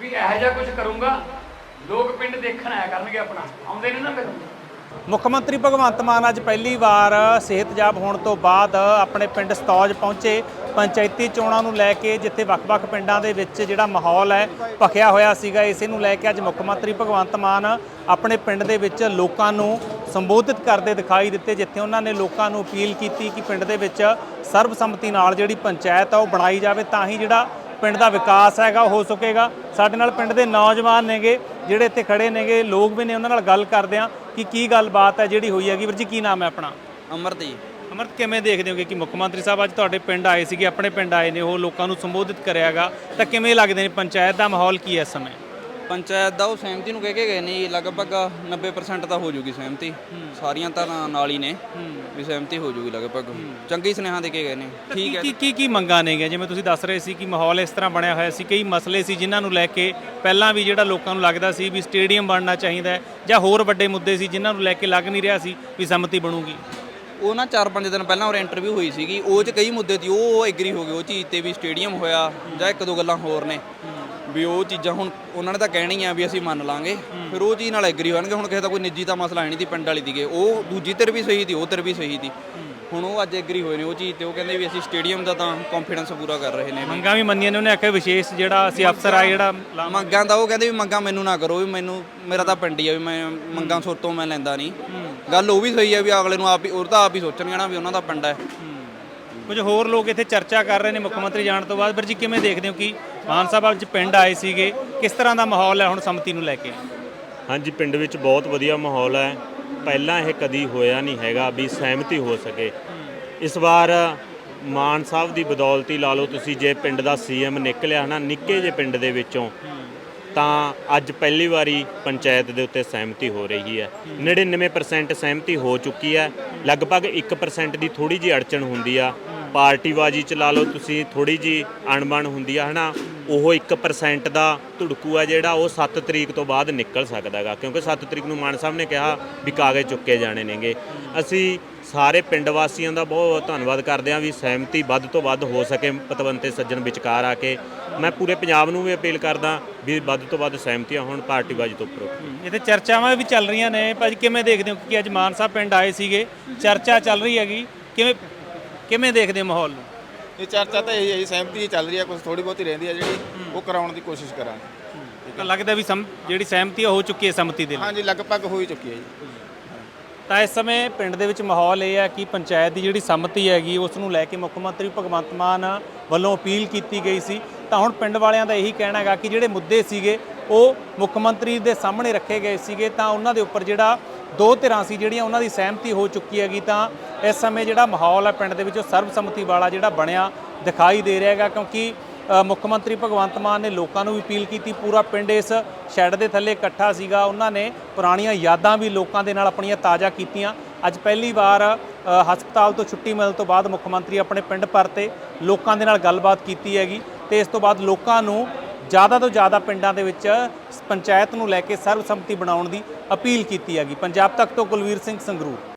ਵੀ ਇਹੋ ਜਿਹਾ ਕੁਝ ਕਰੂੰਗਾ, ਲੋਕ ਪਿੰਡ ਦੇਖਣ ਆਇਆ ਕਰਨਗੇ ਆਪਣਾ। ਆਉਂਦੇ ਨੇ ਨਾ ਫਿਰ। ਮੁੱਖ ਮੰਤਰੀ ਭਗਵੰਤ ਮਾਨ ਅੱਜ ਪਹਿਲੀ ਵਾਰ ਸਿਹਤਯਾਬ ਹੋਣ ਤੋਂ ਬਾਅਦ ਆਪਣੇ ਪਿੰਡ ਸਤੌਜ ਪਹੁੰਚੇ। ਪੰਚਾਇਤੀ ਚੋਣਾਂ ਨੂੰ ਲੈ ਕੇ ਜਿੱਥੇ ਵੱਖ-ਵੱਖ ਪਿੰਡਾਂ ਦੇ ਵਿੱਚ ਜਿਹੜਾ ਮਾਹੌਲ ਹੈ, ਭਖਿਆ ਹੋਇਆ ਸੀਗਾ, ਇਸੇ ਨੂੰ ਲੈ ਕੇ ਅੱਜ ਮੁੱਖ ਮੰਤਰੀ ਭਗਵੰਤ ਮਾਨ ਆਪਣੇ ਪਿੰਡ ਦੇ ਵਿੱਚ ਲੋਕਾਂ ਨੂੰ ਸੰਬੋਧਿਤ ਕਰਦੇ ਦਿਖਾਈ ਦਿੱਤੇ, ਜਿੱਥੇ ਉਹਨਾਂ ਨੇ ਲੋਕਾਂ ਨੂੰ ਅਪੀਲ ਕੀਤੀ ਕਿ ਪਿੰਡ ਦੇ ਵਿੱਚ ਸਰਬਸੰਮਤੀ ਨਾਲ ਜਿਹੜੀ ਪੰਚਾਇਤ ਆ ਉਹ ਬਣਾਈ ਜਾਵੇ, ਤਾਂ ਹੀ ਜਿਹੜਾ ਪਿੰਡ ਦਾ ਵਿਕਾਸ ਹੈਗਾ ਹੋ ਸਕੇਗਾ। ਸਾਡੇ ਨਾਲ ਪਿੰਡ ਦੇ ਨੌਜਵਾਨ ਨੇਗੇ ਜਿਹੜੇ ਇੱਥੇ ਖੜੇ ਨੇਗੇ ਲੋਕ ਵੀ ਨੇ ਉਹਨਾਂ ਨਾਲ ਗੱਲ ਕਰਦੇ ਆ ਕਿ ਕੀ ਗੱਲਬਾਤ ਹੈ ਜਿਹੜੀ ਹੋਈ ਹੈਗੀ। ਵੀਰ ਜੀ ਕੀ ਨਾਮ ਹੈ ਆਪਣਾ? ਅਮਰਤ ਜੀ। ਅਮਰਤ ਕਿਵੇਂ ਦੇਖਦੇ ਹੋਗੇ ਕਿ ਮੁੱਖ ਮੰਤਰੀ ਸਾਹਿਬ ਅੱਜ ਤੁਹਾਡੇ ਪਿੰਡ ਆਏ ਸੀਗੇ ਆਪਣੇ ਪਿੰਡ ਆਏ ਨੇ ਉਹ ਲੋਕਾਂ ਨੂੰ ਸੰਬੋਧਿਤ ਕਰਿਆਗਾ। ਤਾਂ ਕਿਵੇਂ ਲੱਗਦੇ ਨੇ ਪੰਚਾਇਤ ਦਾ ਮਾਹੌਲ ਕੀ ਹੈ ਇਸ ਸਮੇਂ? ਪੰਚਾਇਤ ਦਾ ਉਹ ਸਹਿਮਤੀ ਨੂੰ ਕਹਿ ਕੇ ਗਏ ਨੇ ਜੀ, ਲਗਭਗ 90% ਤਾਂ ਹੋ ਜੂਗੀ ਸਹਿਮਤੀ। ਸਾਰੀਆਂ ਧਿਰਾਂ ਨਾਲ ਹੀ ਨੇ ਵੀ ਸਹਿਮਤੀ ਹੋ ਜੂਗੀ ਲਗਭਗ। ਚੰਗੀ ਸੁਨੇਹਾ ਦੇ ਕੇ ਗਏ ਨੇ। ਠੀਕ ਹੈ ਕੀ ਕੀ ਕੀ ਮੰਗਾਂ ਨੇਗੇ ਜਿਵੇਂ ਤੁਸੀਂ ਦੱਸ ਰਹੇ ਸੀ ਕਿ ਮਾਹੌਲ ਇਸ ਤਰ੍ਹਾਂ ਬਣਿਆ ਹੋਇਆ ਸੀ ਕਈ ਮਸਲੇ ਸੀ ਜਿਨ੍ਹਾਂ ਨੂੰ ਲੈ ਕੇ ਪਹਿਲਾਂ ਵੀ ਜਿਹੜਾ ਲੋਕਾਂ ਨੂੰ ਲੱਗਦਾ ਸੀ ਵੀ ਸਟੇਡੀਅਮ ਬਣਨਾ ਚਾਹੀਦਾ ਹੈ ਜਾਂ ਹੋਰ ਵੱਡੇ ਮੁੱਦੇ ਸੀ ਜਿਨ੍ਹਾਂ ਨੂੰ ਲੈ ਕੇ ਲੱਗ ਨਹੀਂ ਰਿਹਾ ਸੀ ਵੀ ਸੰਮਤੀ ਬਣੂਗੀ। ਉਹ ਨਾ 4-5 ਦਿਨ ਪਹਿਲਾਂ ਉਹ ਇੰਟਰਵਿਊ ਹੋਈ ਸੀਗੀ। ਉਹ 'ਚ ਕਈ ਮੁੱਦੇ ਸੀ। ਉਹ ਐਗਰੀ ਹੋ ਗਏ। ਉਹ ਚੀਜ਼ ਤੇ ਵੀ ਸਟੇਡੀਅਮ ਹੋਇਆ ਜਾਂ ਇੱਕ ਦੋ ਗੱਲਾਂ ਹੋਰ ਨੇ। ਵੀ ਉਹ ਚੀਜ਼ਾਂ ਹੁਣ ਉਹਨਾਂ ਨੇ ਤਾਂ ਕਹਿਣੀ ਆ ਵੀ ਅਸੀਂ ਮੰਨ ਲਾਂਗੇ। ਫਿਰ ਉਹ ਚੀਜ਼ ਨਾਲ ਐਗਰੀ ਹੋਣਗੇ। ਹੁਣ ਕਿਸੇ ਦਾ ਕੋਈ ਨਿੱਜੀ ਤਾਂ ਮਸਲਾ ਹੈ ਨਹੀਂ ਦੀ ਪਿੰਡ ਵਾਲੀ ਦੀਗੇ। ਉਹ ਦੂਜੀ ਧਿਰ ਵੀ ਸਹੀ ਸੀ ਉਹ ਧਿਰ ਵੀ ਸਹੀ ਸੀ। ਹੁਣ ਉਹ ਅੱਜ ਐਗਰੀ ਹੋਏ ਨੇ ਉਹ ਚੀਜ਼ ਤੇ। ਉਹ ਕਹਿੰਦੇ ਵੀ ਅਸੀਂ ਸਟੇਡੀਅਮ ਦਾ ਤਾਂ ਕੰਫੀਡੈਂਸ ਪੂਰਾ ਕਰ ਰਹੇ ਨੇ ਮੰਗਾਂ ਵੀ ਮੰਨੀਆਂ ਨੇ ਉਹਨੇ ਆਖਿਆ ਵਿਸ਼ੇਸ਼ ਜਿਹੜਾ ਅਸੀਂ ਅਫਸਰ ਆ ਜਿਹੜਾ ਮੰਗਾਂ ਦਾ ਉਹ ਕਹਿੰਦੇ ਵੀ ਮੰਗਾਂ ਮੈਨੂੰ ਨਾ ਕਰੋ ਵੀ ਮੈਨੂੰ ਮੇਰਾ ਤਾਂ ਪਿੰਡ ਹੀ ਆ ਵੀ ਮੈਂ ਮੰਗਾਂ ਸੁਰ ਤੋਂ ਮੈਂ ਲੈਂਦਾ ਨਹੀਂ। ਗੱਲ ਉਹ ਵੀ ਸਹੀ ਆ ਵੀ ਅਗਲੇ ਨੂੰ ਆਪ ਹੀ ਉਹ ਤਾਂ ਆਪ ਹੀ ਸੋਚਣਗੇ ਨਾ ਵੀ ਉਹਨਾਂ ਦਾ ਪਿੰਡ ਹੈ। ਕੁਝ ਹੋਰ ਲੋਕ ਇੱਥੇ ਚਰਚਾ ਕਰ ਰਹੇ ਨੇ ਮੁੱਖ ਮੰਤਰੀ ਜਾਣ ਤੋਂ ਬਾਅਦ। ਵੀਰ ਜੀ, ਕਿਵੇਂ ਦੇਖਦੇ ਹੋ ਕਿ ਮਾਨ ਸਾਹਿਬ ਅੱਜ ਪਿੰਡ ਆਏ ਸੀਗੇ, ਕਿਸ ਤਰ੍ਹਾਂ ਦਾ ਮਾਹੌਲ ਹੈ ਹੁਣ ਸੰਮਤੀ ਨੂੰ ਲੈ ਕੇ? ਹਾਂਜੀ, ਪਿੰਡ ਵਿੱਚ ਬਹੁਤ ਵਧੀਆ ਮਾਹੌਲ ਹੈ। ਪਹਿਲਾਂ ਇਹ ਕਦੀ ਹੋਇਆ ਨਹੀਂ ਹੈਗਾ ਵੀ ਸਹਿਮਤੀ ਹੋ ਸਕੇ। ਇਸ ਵਾਰ ਮਾਨ ਸਾਹਿਬ ਦੀ ਬਦੌਲਤੀ ਲਾ ਲਓ, ਤੁਸੀਂ ਜੇ ਪਿੰਡ ਦਾ ਸੀਐਮ ਨਿਕਲਿਆ ਨਾ, ਨਿੱਕੇ ਜੇ ਪਿੰਡ ਦੇ ਵਿੱਚੋਂ ਤਾਂ ਅੱਜ ਪਹਿਲੀ ਵਾਰੀ ਪੰਚਾਇਤ ਦੇ ਉੱਤੇ ਸਹਿਮਤੀ ਹੋ ਰਹੀ ਹੈ। 99% ਸਹਿਮਤੀ ਹੋ ਚੁੱਕੀ ਹੈ। ਲਗਭਗ 1% ਦੀ ਥੋੜੀ ਜਿਹੀ ਅੜਚਣ ਹੁੰਦੀ ਆ। ਪਾਰਟੀਬਾਜੀ ਚ ਲਾ ਲਓ, ਤੁਸੀਂ ਥੋੜੀ ਜੀ ਅਣਬਣ ਹੁੰਦੀ ਆ, ਹਨਾ? ਉਹ 1% ਦਾ ਧੁੜਕੂ ਆ ਜਿਹੜਾ ਉਹ 7 ਤਰੀਕ ਤੋਂ ਬਾਅਦ ਨਿਕਲ ਸਕਦਾ ਹੈਗਾ ਕਿਉਂਕਿ 7 ਤਰੀਕ ਨੂੰ ਮਾਨ ਸਾਹਿਬ ਨੇ ਕਿਹਾ ਵੀ ਕਾਗਜ਼ ਚੁੱਕੇ ਜਾਣੇ ਨੇਗੇ। ਅਸੀਂ ਸਾਰੇ ਪਿੰਡ ਵਾਸੀਆਂ ਦਾ ਬਹੁਤ ਬਹੁਤ ਧੰਨਵਾਦ ਕਰਦੇ ਹਾਂ ਵੀ ਸਹਿਮਤੀ ਵੱਧ ਤੋਂ ਵੱਧ ਹੋ ਸਕੇ, ਪਤਵੰਤੇ ਸੱਜਣ ਵਿਚਕਾਰ ਆ ਕੇ। ਮੈਂ ਪੂਰੇ ਪੰਜਾਬ ਨੂੰ ਵੀ ਅਪੀਲ ਕਰਦਾ ਵੀ ਵੱਧ ਤੋਂ ਵੱਧ ਸਹਿਮਤੀਆਂ ਹੋਣ, ਪਾਰਟੀਬਾਜੀ ਤੋਂ ਉੱਪਰ ਇੱਥੇ ਚਰਚਾਵਾਂ ਵੀ ਚੱਲ ਰਹੀਆਂ ਨੇ। ਭਾਜੀ ਕਿਵੇਂ ਦੇਖਦੇ ਹੋ? ਕਿ ਅੱਜ ਮਾਨ ਸਾਹਿਬ ਪਿੰਡ ਆਏ ਸੀਗੇ। ਚਰਚਾ ਚੱਲ ਰਹੀ ਹੈਗੀ। ਕਿਵੇਂ ਕਿਵੇਂ ਦੇਖਦੇ ਹੋ ਮਾਹੌਲ ਨੂੰ? ਇਹ ਚਰਚਾ ਤਾਂ ਇਹੀ ਹੈ ਜੀ ਸਹਿਮਤੀ ਹੀ ਚੱਲ ਰਹੀ ਹੈ ਕੁਝ ਥੋੜੀ ਬਹੁਤੀ ਰਹਿੰਦੀ ਹੈ ਜਿਹੜੀ ਉਹ ਕਰਾਉਣ ਦੀ ਕੋਸ਼ਿਸ਼ ਕਰਾਂਗੇ। ਤਾਂ ਲੱਗਦਾ ਵੀ ਸਮ ਜਿਹੜੀ ਸਹਿਮਤੀ ਹੈ ਹੋ ਚੁੱਕੀ ਹੈ ਸੰਮਤੀ ਦੇ ਲਈ। ਹਾਂਜੀ ਲਗਭਗ ਹੋ ਹੀ ਚੁੱਕੀ ਹੈ ਜੀ। ਤਾਂ ਇਸ ਸਮੇਂ ਪਿੰਡ ਦੇ ਵਿੱਚ ਮਾਹੌਲ ਇਹ ਹੈ ਕਿ ਪੰਚਾਇਤ ਦੀ ਜਿਹੜੀ ਸੰਮਤੀ ਹੈਗੀ ਉਸ ਨੂੰ ਲੈ ਕੇ ਮੁੱਖ ਮੰਤਰੀ ਭਗਵੰਤ ਮਾਨ ਵੱਲੋਂ ਅਪੀਲ ਕੀਤੀ ਗਈ ਸੀ। ਤਾਂ ਹੁਣ ਪਿੰਡ ਵਾਲਿਆਂ ਦਾ ਇਹੀ ਕਹਿਣਾ ਹੈਗਾ ਕਿ ਜਿਹੜੇ ਮੁੱਦੇ ਸੀਗੇ ਉਹ ਮੁੱਖ ਮੰਤਰੀ ਦੇ ਸਾਹਮਣੇ ਰੱਖੇ ਗਏ ਸੀਗੇ। ਤਾਂ ਉਹਨਾਂ ਦੇ ਉੱਪਰ ਜਿਹੜਾ ਦੋ ਧਿਰਾਂ ਸੀ ਜਿਹੜੀਆਂ ਉਹਨਾਂ ਦੀ ਸਹਿਮਤੀ ਹੋ ਚੁੱਕੀ ਹੈਗੀ ਤਾਂ ਇਸ ਸਮੇਂ ਜਿਹੜਾ ਮਾਹੌਲ ਹੈ ਪਿੰਡ ਦੇ ਵਿੱਚ ਉਹ ਸਰਬਸੰਮਤੀ ਵਾਲਾ ਜਿਹੜਾ ਬਣਿਆ ਦਿਖਾਈ ਦੇ ਰਿਹਾ ਹੈਗਾ ਕਿਉਂਕਿ ਮੁੱਖ ਮੰਤਰੀ ਭਗਵੰਤ ਮਾਨ ਨੇ ਲੋਕਾਂ ਨੂੰ ਵੀ ਅਪੀਲ ਕੀਤੀ, ਪੂਰਾ ਪਿੰਡ ਇਸ ਸ਼ੈੱਡ ਦੇ ਥੱਲੇ ਇਕੱਠਾ ਸੀਗਾ। ਉਹਨਾਂ ਨੇ ਪੁਰਾਣੀਆਂ ਯਾਦਾਂ ਵੀ ਲੋਕਾਂ ਦੇ ਨਾਲ ਆਪਣੀਆਂ ਤਾਜ਼ਾ ਕੀਤੀਆਂ। ਅੱਜ ਪਹਿਲੀ ਵਾਰ ਹਸਪਤਾਲ ਤੋਂ ਛੁੱਟੀ ਮਿਲਣ ਤੋਂ ਬਾਅਦ ਮੁੱਖ ਮੰਤਰੀ ਆਪਣੇ ਪਿੰਡ ਪਰਤੇ, ਲੋਕਾਂ ਦੇ ਨਾਲ ਗੱਲਬਾਤ ਕੀਤੀ ਹੈਗੀ ਤੇ ਇਸ ਤੋਂ ਬਾਅਦ ਲੋਕਾਂ ਨੂੰ ਜ਼ਿਆਦਾ ਤੋਂ ਜ਼ਿਆਦਾ ਪਿੰਡਾਂ ਦੇ ਵਿੱਚ ਪੰਚਾਇਤ ਨੂੰ ਲੈ ਕੇ ਸਰਬਸੰਮਤੀ ਬਣਾਉਣ ਦੀ ਅਪੀਲ ਕੀਤੀ ਹੈਗੀ। ਪੰਜਾਬ ਤੱਕ ਤੋਂ ਕੁਲਵੀਰ ਸਿੰਘ ਸੰਗਰੂਰ।